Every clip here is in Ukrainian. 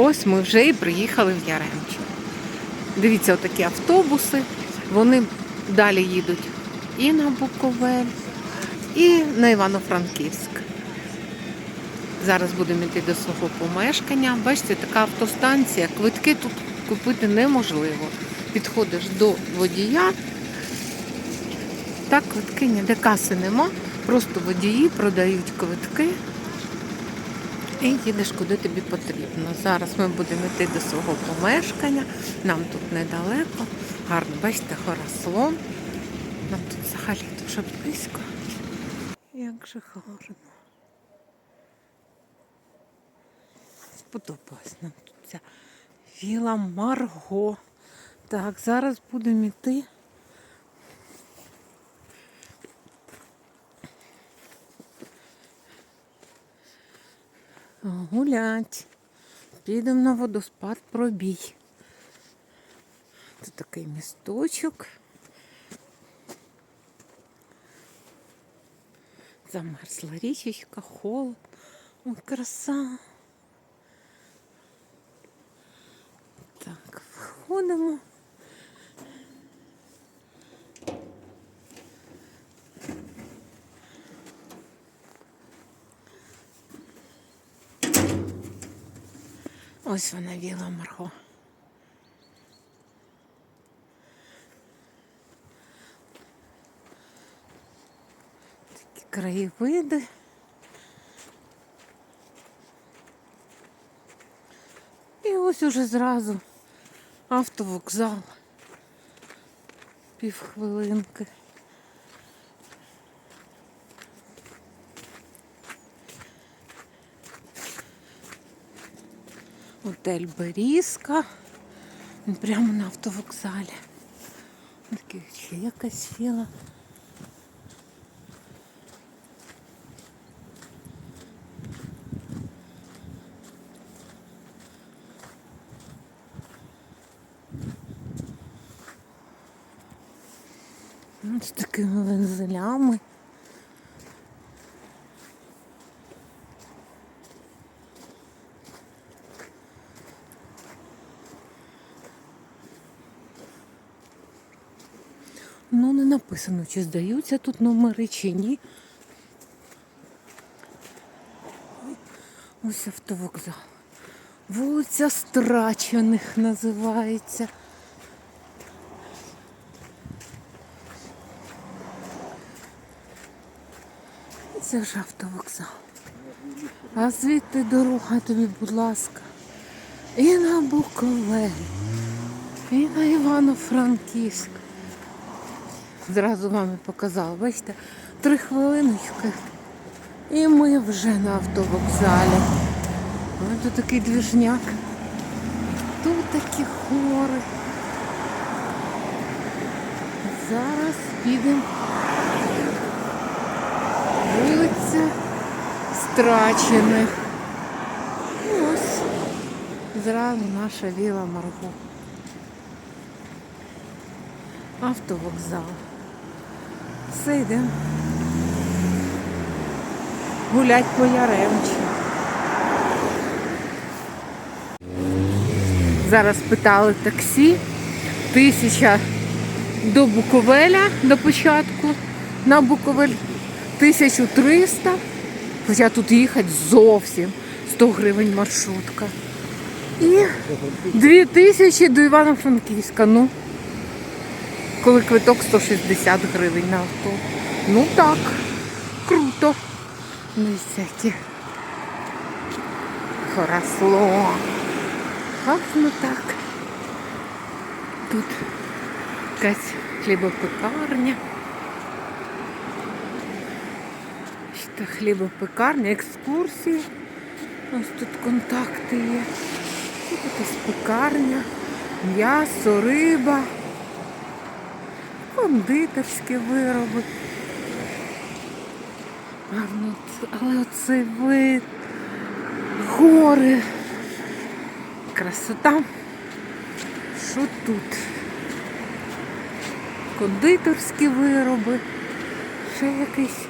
Ось ми вже і приїхали в Яремче. Дивіться, отакі автобуси. Вони далі їдуть і на Буковель, і на Івано-Франківськ. Зараз будемо йти до свого помешкання. Бачите, така автостанція, квитки тут купити неможливо. Підходиш до водія. Так, квитки ніде каси нема. Просто водії продають квитки і їдеш куди тобі потрібно. Зараз ми будемо йти до свого помешкання. Нам тут недалеко. Гарно, бачите, хорослон. Нам тут взагалі дуже близько. Як же гарно. Сподобалась нам тут ця віла Марго. Так, зараз будемо йти. Гулять. Підемо на водоспад пробій. Тут такий місточок. Замерзла річечка, холод. Ой, краса. Так, входимо. Ось вона віла Марго. Такі краєвиди. І ось уже зразу автовокзал. Півхвилинки. Отель Берізка. Прямо на автовокзалі. Таких ще якась філа. Ну, З такими вензелями. Ну, не написано, чи здаються тут номери, чи ні. Ось автовокзал. Вулиця Страчених називається. Це ж автовокзал. А звідти дорога тобі, будь ласка. І на Буковель, і на Івано-Франківськ. Зразу вам і показала. Бачите, три хвилиночки. І ми вже на автовокзалі. Ось тут такий двіжняк. Тут такі хори. Зараз підемо. Вулиця Страчених. Ось зразу наша віла Марго. Автовокзал. Все йдемо. Гулять по Яремчі. Зараз питали таксі. Тисяча до Буковеля до початку. На Буковель 1300. Хоча тут їхати зовсім 100 гривень маршрутка. І 2000 до Івано-Франківська. Ну, коли квиток 160 гривень на авто. Ну так, круто. Ну і всякі. Хоросло. Гарно так. Тут якась хлібопекарня. Ще хлібопекарня, екскурсії. Ось тут контакти є. Тут якась пекарня, м'ясо, риба, кондитерські вироби. Але оцей вид, гори, красота. Що тут? Кондитерські вироби, ще якийсь.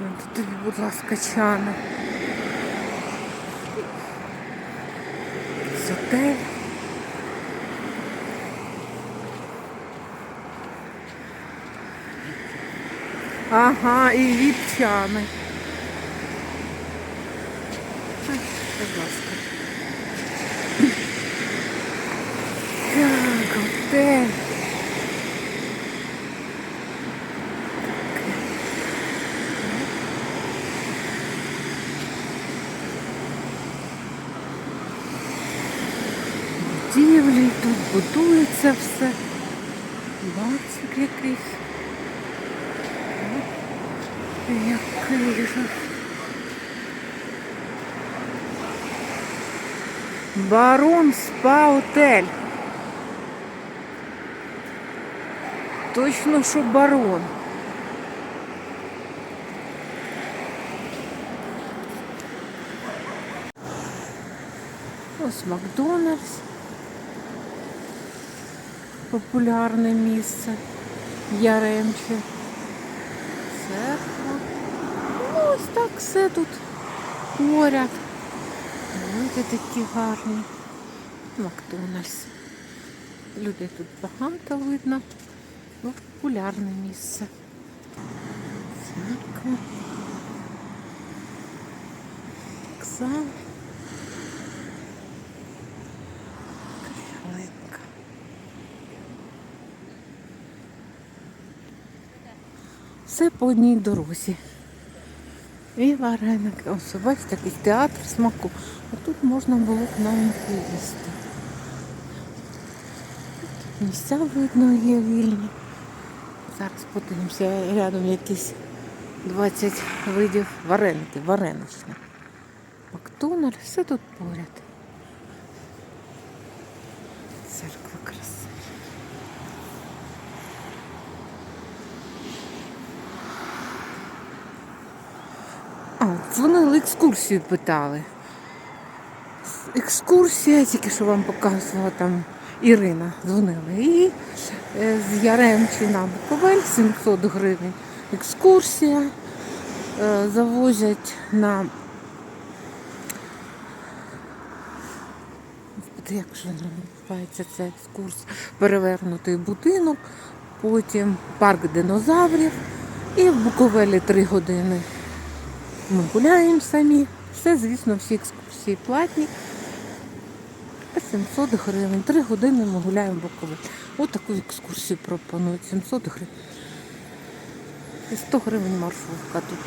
Ну, Тут будь ласка, чани. готель. Ага, і ліпчани. Будь ласка. Так, готель. Будівлі, тут будується все. Бацик якийсь. Який же. Барон спа отель. Точно, що барон. Ось Макдональдс. Популярне місце. Яремче. Церква. Ну, ось так все тут поряд. Люди такі гарні. Макдональдс. Людей тут багато видно. Ну, популярне місце. Церква. Оксана. Каленка. Все по одній дорозі. І вареники. Ось, такий театр смаку. А тут можна було б навіть поїсти. Місця видно є вільні. Зараз подивимося, рядом якісь 20 видів вареників, вареничних. Макдональдс, все тут поряд. Церква краси. А, дзвонили екскурсію питали. Екскурсія, тільки що вам показувала там Ірина дзвонила. І е, з Яремчі на Буковель 700 гривень. Екскурсія. Е, завозять на як же називається ця екскурсія? Перевернутий будинок, потім парк динозаврів і в Буковелі 3 години. Ми гуляємо самі. Все, звісно, всі екскурсії платні. 700 гривень. Три години ми гуляємо Буковель. Ось таку екскурсію пропонують. 700 гривень. І 100 гривень маршрутка тут.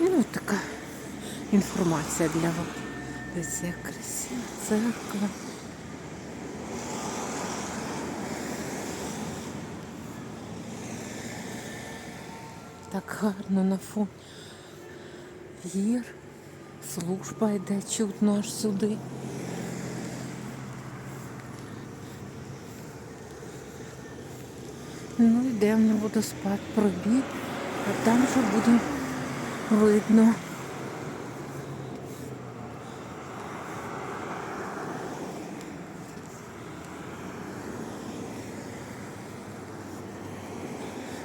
Ну, така інформація для вас. Ось як красива церква. Так гарно на фон гір. Служба йде чутно аж сюди. Ну, йдемо на водоспад пробіг, а там вже буде видно.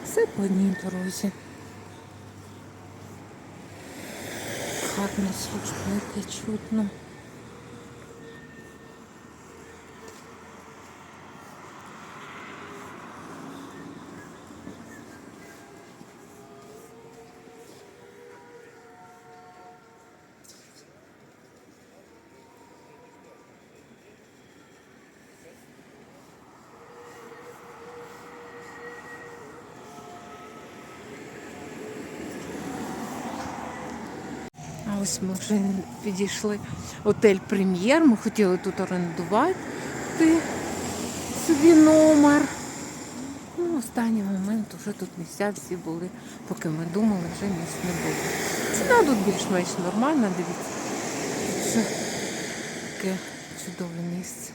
Все по одній дорозі. Гарна служба, яке чутно. Ось ми вже підійшли. Отель Прем'єр. Ми хотіли тут орендувати собі номер. Ну, останній момент вже тут місця всі були, поки ми думали, вже місць не було. Ціна тут більш-менш нормальна, дивіться. Це таке чудове місце.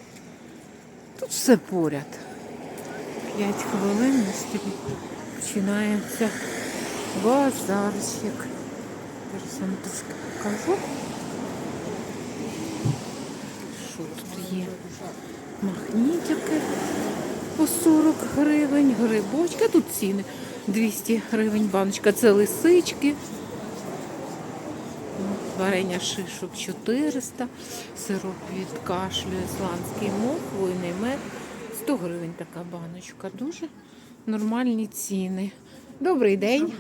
Тут все поряд. П'ять хвилин на стілі починається базарчик. Зараз вам трошки покажу. Що тут є? Магнітики по 40 гривень, грибочки. Тут ціни 200 гривень баночка. Це лисички. варення шишок 400, сироп від кашлю, ісландський мох, хвойний мед. 100 гривень така баночка. Дуже нормальні ціни. Добрий день.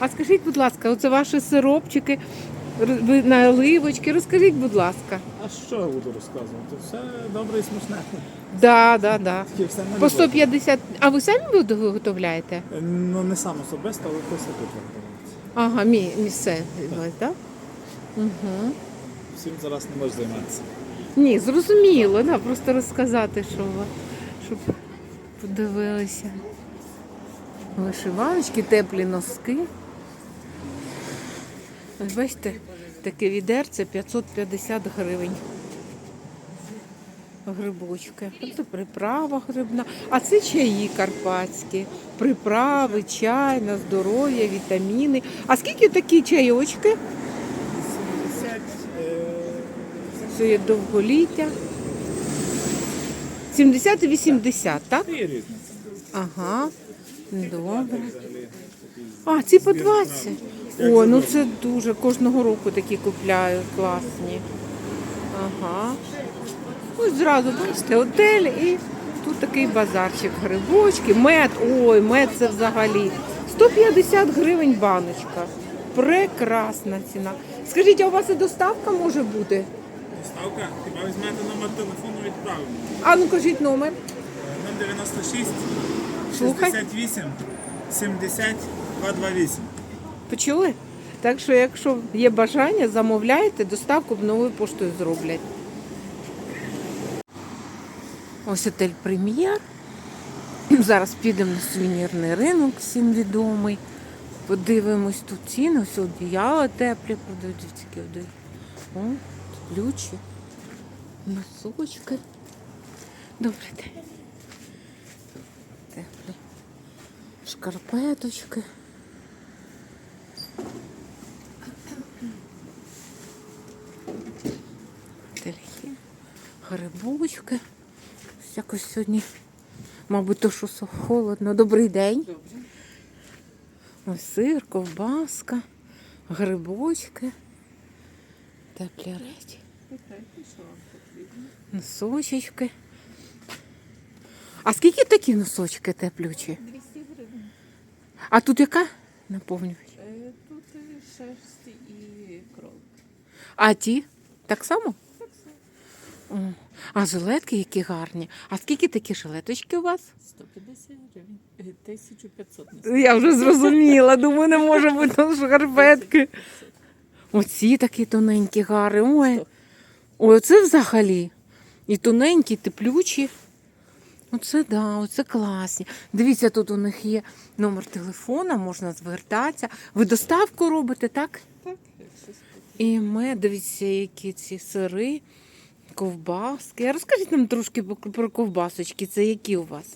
А скажіть, будь ласка, оце ваші сиропчики, наливочки. Розкажіть, будь ласка. А що я буду розказувати? Все добре і смачне. Да, да, да. Тільки все на По любов. 150. А ви самі ви виготовляєте? Ну не сам особисто, але хтось тут виготовляється. Ага, мі, місце, так? Угу. Всім зараз не можеш займатися. Ні, зрозуміло, да, просто розказати, що ви, щоб подивилися. Вишиваночки, теплі носки. Ось бачите, таке відерце 550 гривень. Грибочки. Це приправа грибна. А це чаї карпатські. Приправи, чай на здоров'я, вітаміни. А скільки такі чайочки? 70, е, Це є довголіття. 70 і 80, так? Ага. Добре. А, ці по 20. Ой, ну це дуже. Кожного року такі купляю. Класні. Ага. Ось зразу, бачите, отель і тут такий базарчик. Грибочки, мед. Ой, мед це взагалі. 150 гривень баночка. Прекрасна ціна. Скажіть, а у вас і доставка може бути? Ставка, хіба візьмете номер телефону відправимо. А ну кажіть номер. 096 Слухай. 68 70 228. Почули? Так що, якщо є бажання, замовляйте, доставку новою поштою зроблять. Ось отель Прем'єр. Зараз підемо на сувенірний ринок, всім відомий. Подивимось тут ціни, ось одіяла теплі продають, тільки один. О, ключі, носочки. Добрий день. Теплі. Шкарпеточки. Грибочки. Ось Якось сьогодні, мабуть, то, що холодно. Добрий день. Ось сир, ковбаска, грибочки, теплі речі. Носочечки. А скільки такі носочки теплючі? 200 гривень. А тут яка? Наповнювач. Е, Тут шерсть і кров. А ті? Так само? О, А жилетки які гарні. А скільки такі жилеточки у вас? 150 гривень. Е, 1500 не Я вже зрозуміла, думаю, не може бути там шкарпетки. Оці такі тоненькі гари. Ой. Ой, оце взагалі. І тоненькі, і теплючі. Оце да, оце класні. Дивіться, тут у них є номер телефона, можна звертатися. Ви доставку робите, так? Так, якщо І ми, дивіться, які ці сири, ковбаски. А Розкажіть нам трошки про- ковбасочки. Це які у вас?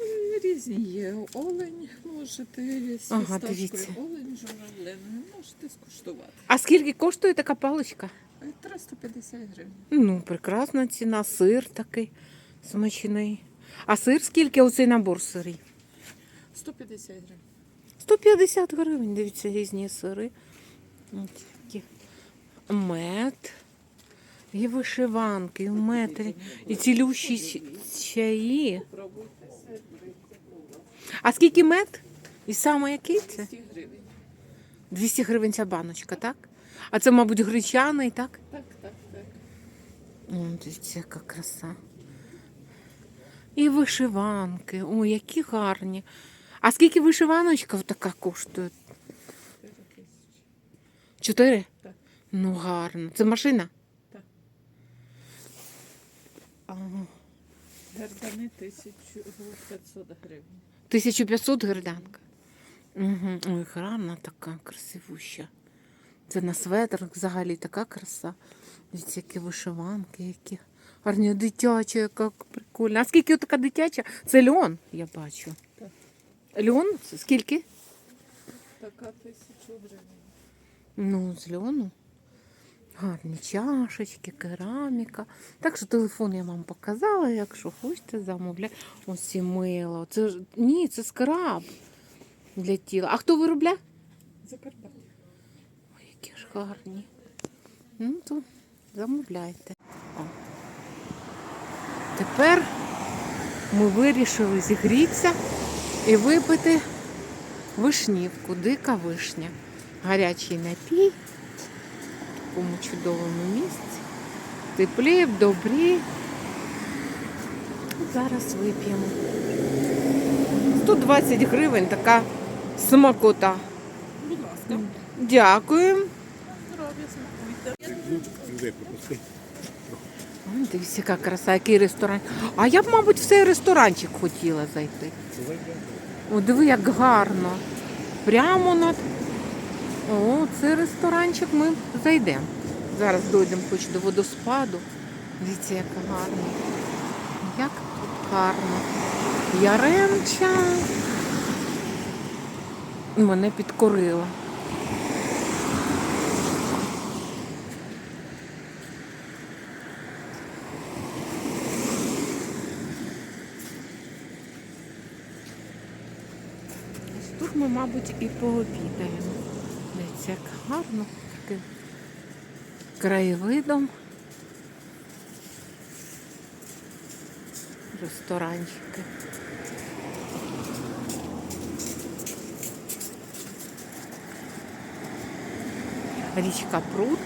Е, Різні є. Олень можете з Ага, дивіться. Олень журавлиною можете скуштувати. А скільки коштує така паличка? Е, 350 гривень. Ну, прекрасна ціна, сир такий смачний. А сир скільки оцей набор сирів? 150 гривень. 150 гривень, дивіться, різні сири. Ось такі. Мед. І вишиванки, і мед, і цілющі чаї. А скільки мед? І саме який це? 200 гривень. 200 гривень ця баночка, так? А це, мабуть, гречаний, так? Так, так, так. Дивіться, яка краса. І вишиванки. Ой, які гарні. А скільки вишиваночка така коштує? Чотири? Так. Ну, гарно. Це машина? Ага. Гердани 1500 гривень. 1500 герданка. Угу. Ой, гарна така, красивуща. Це на светр взагалі така краса. Дивіться, які вишиванки, які гарні дитяча, яка прикольна. А скільки така дитяча? Це льон, я бачу. Так. Льон? Скільки? Така 1000 гривень. Ну, з льону. Гарні чашечки, кераміка. Так що телефон я вам показала, якщо хочете замовляти. Ось і мило. Це ж ні, це скраб. для тіла. А хто виробляє? Закарпаття. Ой, які ж гарні. Ну, то замовляйте. О. Тепер ми вирішили зігрітися і випити вишнівку, дика вишня. Гарячий напій такому чудовому місці. Теплі, добрі. Зараз вип'ємо. 120 гривень така смакота. Будь ласка. Дякую. Здоров'я, смакуйте. Дивіться, яка краса, який ресторан. А я б, мабуть, в цей ресторанчик хотіла зайти. О, диви, як гарно. Прямо над. О, цей ресторанчик ми зайдемо. Зараз дійдемо хоч до водоспаду. Дивіться, як гарно. Як тут гарно. Яремча. Мене підкорила. Тут ми, мабуть, і пообідаємо. Дивіться, як гарно таким краєвидом. Ресторанчики. Річка Пруд.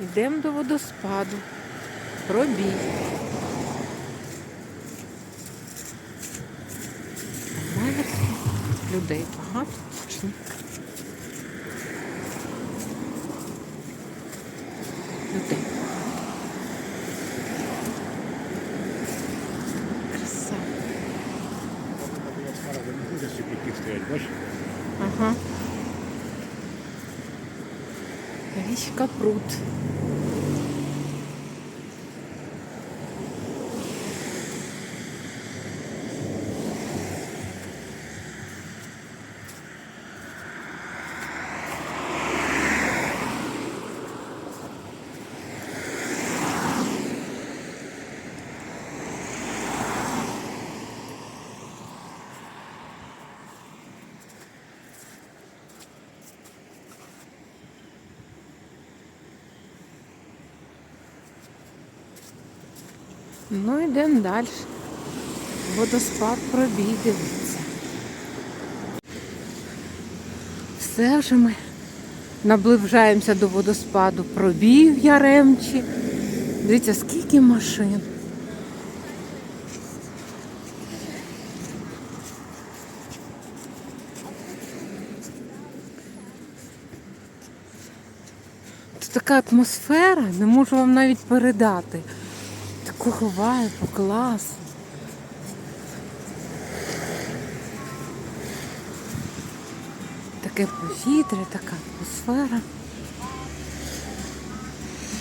Йдемо до водоспаду. Пробій. Людей багато. Точно. Людей. Краса. Ага. Річка Пруд. Ну, йдемо далі. Водоспад пробій, дивіться. Все вже ми наближаємося до водоспаду пробій Яремчі. Дивіться, скільки машин. Тут така атмосфера, не можу вам навіть передати. Такого вайбу, класу. Таке повітря, така атмосфера.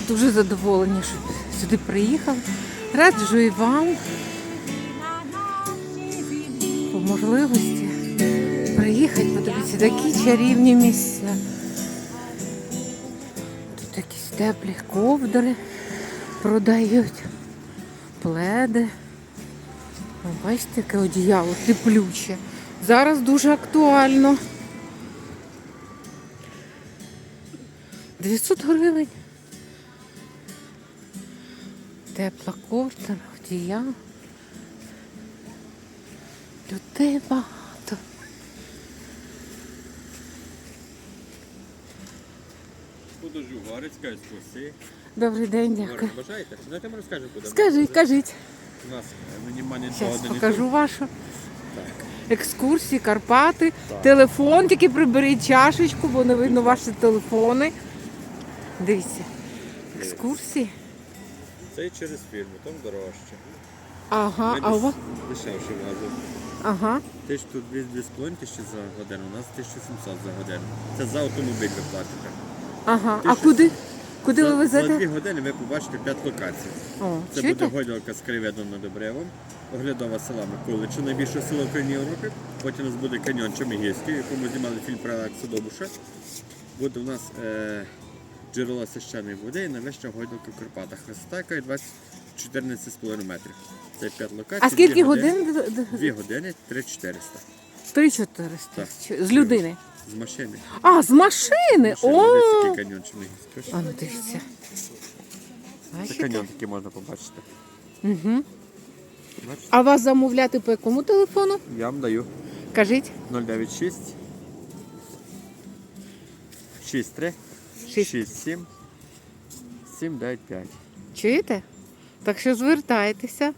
Дуже задоволені, що сюди приїхали. Раджу і вам по можливості приїхати, подивитися такі чарівні місця. Тут якісь теплі ковдри продають, пледи. Бачите, яке одіяло теплюче. Зараз дуже актуально. 900 гривень. Тепла ковдра, одіяло. Людей багато. Подожу, Гарицька екскурсії. Добрий день, дякую. Бажаєте? Давайте ми розкажемо, куди. Скажіть, кажіть. У нас мінімальний Зараз один покажу вашу екскурсії, Карпати. Телефон тільки приберіть чашечку, бо не видно ваші телефони. Дивіться. Екскурсії. Це через фірму, там дорожче. Ага, Ми а у вас? Дешевше вазу. Ага. Ти ж тут дві 2,5 тисячі за годину, у нас 1700 за годину. Це за автомобіль ви платите. Ага. Ти А куди? Куди ви За, за везете? 2 години ви побачите 5 локацій. О, Це чуєте? буде гойдалка з краєвидом над обривом, оглядова села Миколича, найбільше село в країні Європи. Потім у нас буде каньйон Чемігівський, в якому знімали фільм про Акса Добуша. Буде у нас е, джерело священної води і найвища гойдалка в Карпатах. Висота яка 20 14,5 метрів. Це 5 локацій. А скільки дві годин? Дві години 3400 Три чотириста. Так. Чи- З людини. З машини. А, з машини! О! який каньйончик гірський. А ну дивіться. Це Бачите? каньйон такий можна побачити. Угу. Бачите? А вас замовляти по якому телефону? Я вам даю Кажіть. 096 63 Шість. 67 795. Чуєте? Так що звертайтеся.